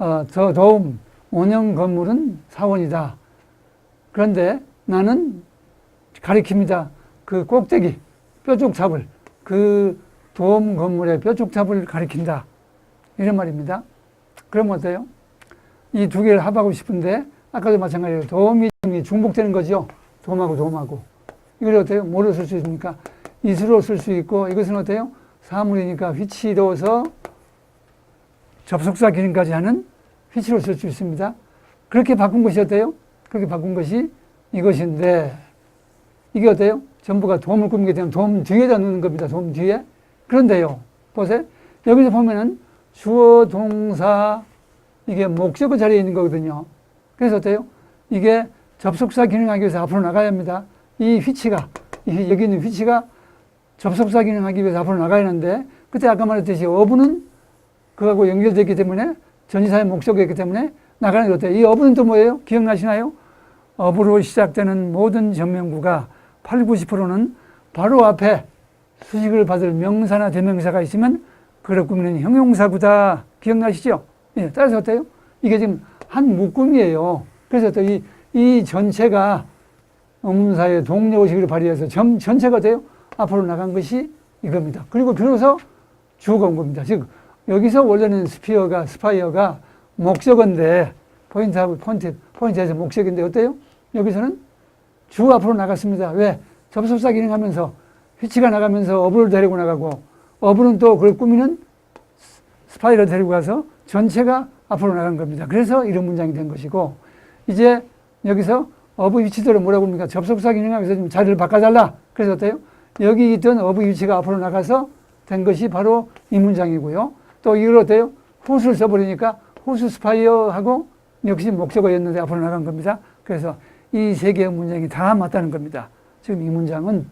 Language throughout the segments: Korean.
어, 더 도움, 원형 건물은 사원이다. 그런데 나는 가리킵니다. 그 꼭대기, 뾰족 잡을, 그 도움 건물의 뾰족 잡을 가리킨다. 이런 말입니다. 그럼 어때요? 이 두 개를 합하고 싶은데, 아까도 마찬가지로 도움이 중복되는 거죠. 도움하고 도움하고. 이걸 어때요? 뭐로 쓸 수 있습니까? 이수로 쓸 수 있고, 이것은 어때요? 사물이니까 휘치로서 접속사 기능까지 하는 휘치로 쓸 수 있습니다. 그렇게 바꾼 것이 어때요? 그렇게 바꾼 것이 이것인데, 이게 어때요? 전부가 도움을 꾸미게 되면 도움 뒤에다 넣는 겁니다. 도움 뒤에. 그런데요, 보세요. 여기서 보면은 주어, 동사, 이게 목적어 자리에 있는 거거든요. 그래서 어때요? 이게 접속사 기능하기 위해서 앞으로 나가야 합니다. 이 휘치가, 이 여기 있는 휘치가 접속사 기능하기 위해서 앞으로 나가야 하는데, 그때 아까 말했듯이 어부는 그거하고 연결되기 때문에 전지사의 목적이기 때문에 나가는 게 어때요? 이 어부는 또 뭐예요? 기억나시나요? 어부로 시작되는 모든 전명구가 8, 90%는 바로 앞에 수식을 받을 명사나 대명사가 있으면 그를 꾸미는 형용사구다. 기억나시죠? 예, 따라서 어때요? 이게 지금 한 묶음이에요. 그래서 또 이, 이 전체가 의문사의 동료의식을 발휘해서 전, 전체가 어때요? 앞으로 나간 것이 이겁니다. 그리고 비로소 주어가 온 겁니다. 즉, 여기서 원래는 스피어가, 스파이어가 목적어인데, 포인트하고 포인트, 포인트에서 목적인데 어때요? 여기서는 주 앞으로 나갔습니다. 왜? 접속사 기능하면서 휘치가 나가면서 어부를 데리고 나가고 어부는 또 그걸 꾸미는 스파이를 데리고 가서 전체가 앞으로 나간 겁니다. 그래서 이런 문장이 된 것이고 이제 여기서 어부 위치대로 뭐라고 합니까? 접속사 기능하면서 좀 자리를 바꿔달라. 그래서 어때요? 여기 있던 어부 위치가 앞으로 나가서 된 것이 바로 이 문장이고요. 또 이걸 어때요? 후수를 써버리니까 후수 스파이어하고 역시 목적어였는데 앞으로 나간 겁니다. 그래서 이 세 개의 문장이 다 맞다는 겁니다. 지금 이 문장은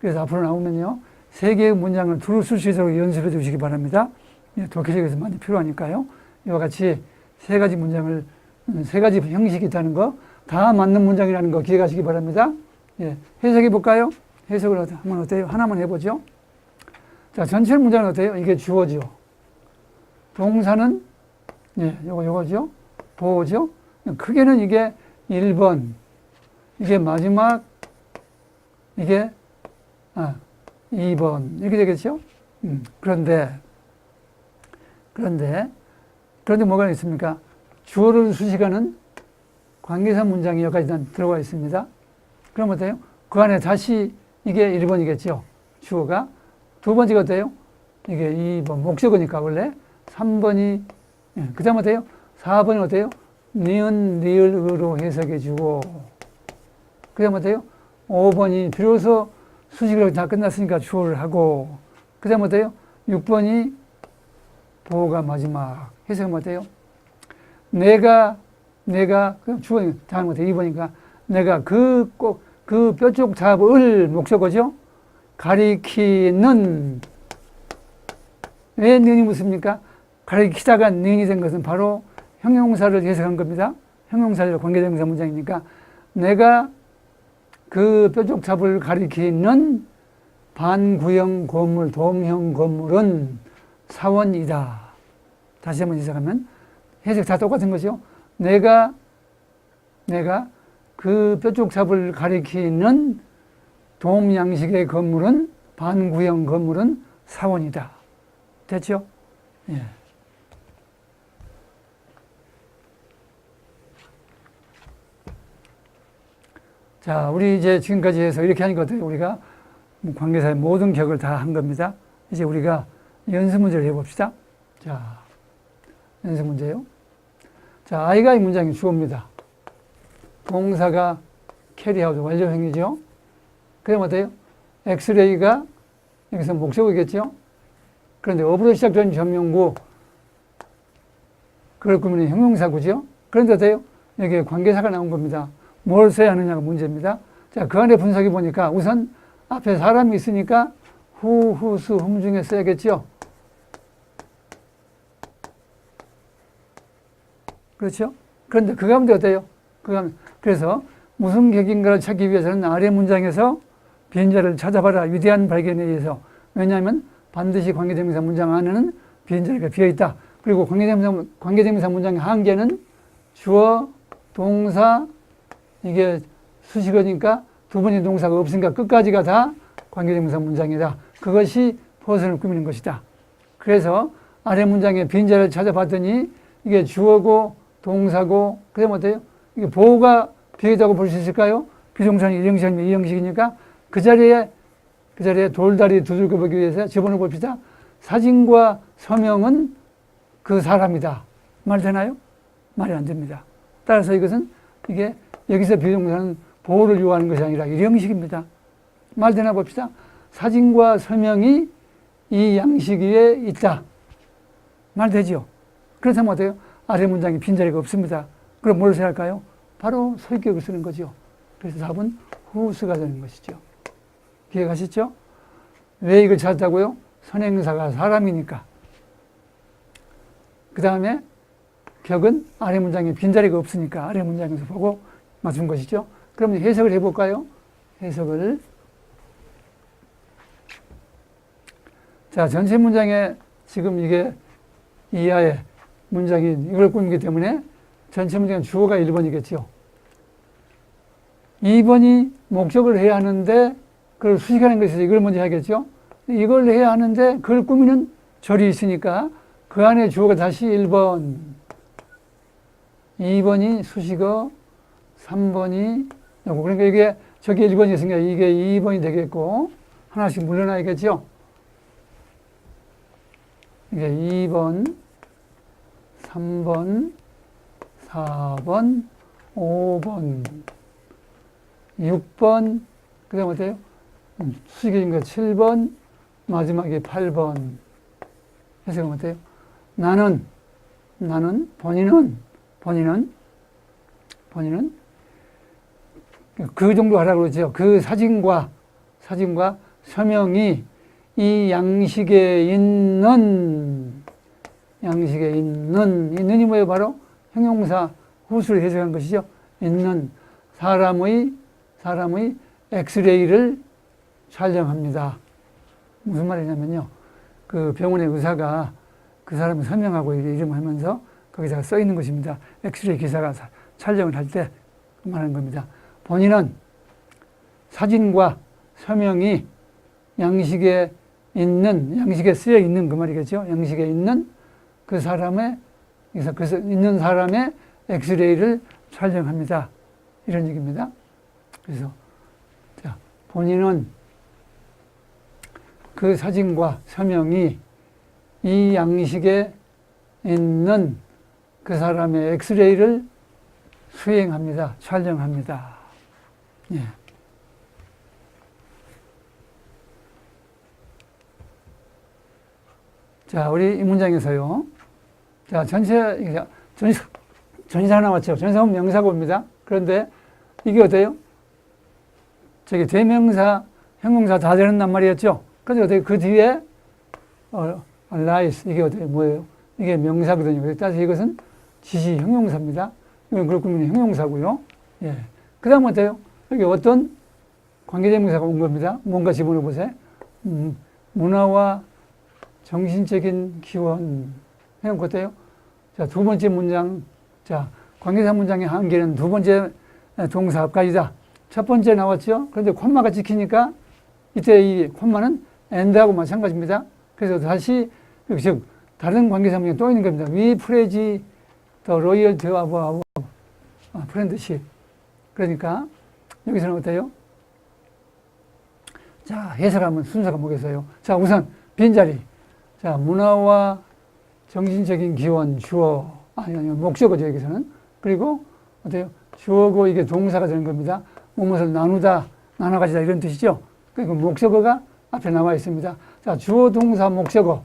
그래서 앞으로 나오면요. 세 개의 문장을 두루 쓸 수 있도록 연습해 두시기 바랍니다. 독해적에서 많이 필요하니까요. 이와 같이 세 가지 문장을, 음, 세 가지 형식이 있다는 거, 다 맞는 문장이라는 거 기억하시기 바랍니다. 예, 해석해 볼까요? 해석을 한번 어때요? 하나만 해보죠. 자, 전체 문장은 어때요? 이게 주어죠. 동사는, 예, 요거, 요거죠. 보호죠. 크게는 이게 1번, 이게 마지막, 이게, 아, 2번. 이렇게 되겠죠? 음, 그런데, 그런데, 그런데 뭐가 있습니까? 주어를 수식하는 관계사 문장이 여기까지 들어가 있습니다. 그럼 어때요? 그 안에 다시 이게 1번이겠죠? 주어가. 두 번째가 어때요? 이게 2번, 목적어니까 원래. 3번이, 예, 그 다음 어때요? 4번이 어때요? 니은, 리을으로 해석해 주고. 그 다음 어때요? 5번이 비로소 수식으로 다 끝났으니까 주어를 하고. 그 다음 어때요? 6번이 보호가 마지막. 해석은 어때요? 내가, 내가, 그 주어, 다음 어때요? 2번이니까. 내가 그 꼭, 그 뼈쪽 잡을 목적어죠? 가리키는. 왜 니은이 묻습니까? 가리키다가 니은이 된 것은 바로 형용사를 해석한 겁니다. 형용사를 관계대명사 문장이니까 내가 그 뾰족 잡을 가리키는 반구형 건물, 도움형 건물은 사원이다. 다시 한번 해석하면 해석 다 똑같은 거죠. 내가 내가 그 뾰족 잡을 가리키는 도움 양식의 건물은 반구형 건물은 사원이다. 됐죠? 예. 자, 우리 이제 지금까지 해서 이렇게 하니까 어때요? 우리가 관계사의 모든 격을 다 한 겁니다. 이제 우리가 연습 문제를 해봅시다. 자, 연습 문제요. 자, 아이가 이 문장이 주어입니다. 동사가 캐리아웃 완료형이죠. 그럼 어때요? 엑스레이가 여기서 목적이겠죠. 그런데 어부로 시작된 전명구 그걸 꾸미는 형용사구죠. 그런데 어때요? 여기에 관계사가 나온 겁니다. 뭘 써야 하느냐가 문제입니다. 자, 그 안에 분석해 보니까 우선 앞에 사람이 있으니까 후, 후 수, 흠 중에 써야겠죠. 그렇죠? 그런데 그 가운데 어때요? 그 가운데. 그래서 무슨 격인가를 찾기 위해서는 아래 문장에서 비인자를 찾아봐라. 위대한 발견에 의해서. 왜냐하면 반드시 관계대명사 문장 안에는 비인자리가 비어 있다. 그리고 관계대명사, 관계대명사 문장의 한계는 주어, 동사, 이게 수식어니까 두 번째 동사가 없으니까 끝까지가 다 관계대명사 문장이다. 그것이 포선을 꾸미는 것이다. 그래서 아래 문장의 빈자를 찾아봤더니 이게 주어고 동사고 그다음 어때요? 이게 보호가 비례다고 볼 수 있을까요? 비동사는 일형식이면 이형식이니까 그 자리에 그 자리에 돌다리 두들겨 보기 위해서 집어넣어 봅시다. 사진과 서명은 그 사람이다. 말 되나요? 말이 안 됩니다. 따라서 이것은 이게 여기서 비동사는 보호를 요하는 것이 아니라 일형식입니다. 말 되나 봅시다. 사진과 서명이 이 양식 위에 있다. 말 되죠? 그렇다면 어때요? 아래 문장에 빈자리가 없습니다. 그럼 뭘 써야 할까요? 바로 소유격을 쓰는 거죠. 그래서 답은 후수가 되는 것이죠. 기억하시죠? 왜 이걸 찾았다고요? 선행사가 사람이니까. 그 다음에 격은 아래 문장에 빈자리가 없으니까 아래 문장에서 보고 맞춘 것이죠. 그러면 해석을 해볼까요? 해석을. 자, 전체 문장에 지금 이게 이하의 문장이 이걸 꾸미기 때문에 전체 문장은 주어가 1번이겠죠. 2번이 목적을 해야 하는데 그걸 수식하는 것에서 이걸 먼저 해야겠죠. 이걸 해야 하는데 그걸 꾸미는 절이 있으니까 그 안에 주어가 다시 1번, 2번이 수식어, 3번이 요거. 그러니까 이게 저기 1번이 있으니까 이게 2번이 되겠고 하나씩 물러나야겠죠. 이게 2번, 3번, 4번, 5번, 6번, 그 다음 어때요? 음, 수식인 거 7번, 마지막에 8번. 해석은 어때요? 나는, 나는, 본인은, 본인은, 본인은 그 정도 하라고 그러죠. 그 사진과, 사진과 서명이 이 양식에 있는, 양식에 있는, 있는이 뭐예요? 바로 형용사 후수를 해석한 것이죠. 있는 사람의, 사람의 엑스레이를 촬영합니다. 무슨 말이냐면요. 그 병원의 의사가 그 사람을 설명하고 이름을 하면서 거기다가 써 있는 것입니다. 엑스레이 기사가 사- 촬영을 할 때 말하는 겁니다. 본인은 사진과 서명이 양식에 있는, 양식에 쓰여 있는 그 말이겠죠. 양식에 있는 그 사람의, 그래서 그 있는 사람의 엑스레이를 촬영합니다. 이런 얘기입니다. 그래서, 자, 본인은 그 사진과 서명이 이 양식에 있는 그 사람의 엑스레이를 수행합니다. 촬영합니다. 예. 자, 우리 이 문장에서요. 자, 전체, 전사, 전사 나왔죠. 전사는 명사가 옵니다. 그런데 이게 어때요? 저기 대명사, 형용사 다 되는 단 말이었죠. 근데 어떻게 그 뒤에 어, 라이스 이게 어떻게 뭐예요? 이게 명사거든요. 따라서 이것은 지시 형용사입니다. 이건 그렇고 형용사고요. 예. 그다음 어때요? 여기 어떤 관계대명사가 온 겁니다. 뭔가 집어넣어 보세요. 음, 문화와 정신적인 기원. 해놓고 어때요? 자, 두 번째 문장. 자, 관계사 문장의 한계는 두 번째 동사 앞까지다. 첫 번째 나왔죠? 그런데 콤마가 찍히니까 이때 이 콤마는 and하고 마찬가지입니다. 그래서 다시, 즉, 다른 관계사 문장이 또 있는 겁니다. We praise the loyalty of our friendship. 그러니까 여기서는 어때요? 자, 해석하면 순서가 뭐겠어요? 자, 우선 빈자리. 자, 문화와 정신적인 기원, 주어, 아니, 아니, 목적어죠, 여기서는. 그리고 어때요? 주어고 이게 동사가 되는 겁니다. 무엇을 나누다, 나눠가지다 이런 뜻이죠. 그리고 목적어가 앞에 나와 있습니다. 자, 주어, 동사, 목적어.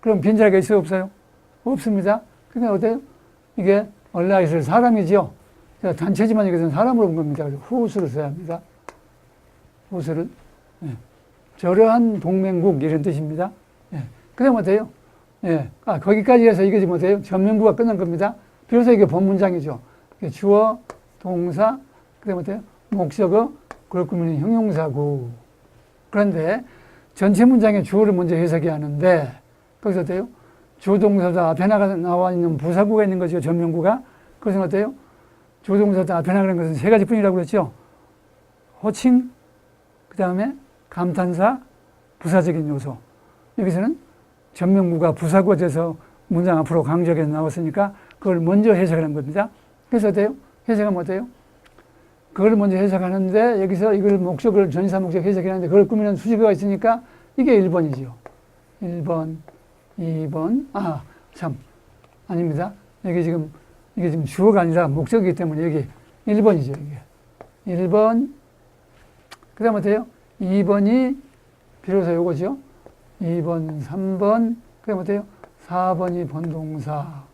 그럼 빈자리가 있어요, 없어요? 없습니다. 그러니까 어때요? 이게 얼라이슬 사람이 죠. 자, 단체지만 이것은 사람으로 본 겁니다. 그래서 후수를 써야 합니다. 후수를. 예. 저러한 동맹국 이런 뜻입니다. 예. 그다음 어때요? 예. 아, 거기까지 해서 지금 어때요? 전면부가 끝난 겁니다. 비로소 이게 본문장이죠. 주어, 동사, 그다음 어때요? 목적어, 그럴 거면 형용사고. 그런데 전체 문장의 주어를 먼저 해석해야 하는데 거기서 어때요? 조동사도 앞에 나가, 나와 있는 부사구가 있는 거죠. 전명구가. 그것은 어때요? 앞에 나가는 것은 세 가지 뿐이라고 그랬죠. 호칭, 그 다음에 감탄사, 부사적인 요소. 여기서는 전명구가 부사구가 돼서 문장 앞으로 강조하게 나왔으니까 그걸 먼저 해석하는 겁니다. 그래서 어때요? 해석하면 어때요? 그걸 먼저 해석하는데 여기서 이걸 목적을 전사 목적 해석하는데 그걸 꾸미는 수식어가 있으니까 이게 1번이죠. 1번, 2번, 아, 참. 아닙니다. 여기 지금, 이게 지금 주어가 아니라 목적이기 때문에 여기 1번이죠, 이게. 1번, 그 다음 어때요? 2번이 비로소 요거죠. 2번, 3번, 그 다음 어때요? 4번이 본동사.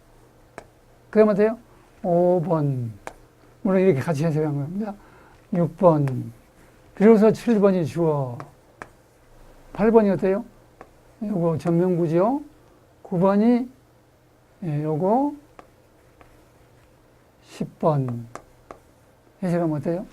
그 다음 어때요? 5번. 물론 이렇게 같이 해석한 겁니다. 6번. 비로소 7번이 주어. 8번이 어때요? 요거 전명구죠. 9번이 예, 요거 10번. 해석하면 어때요?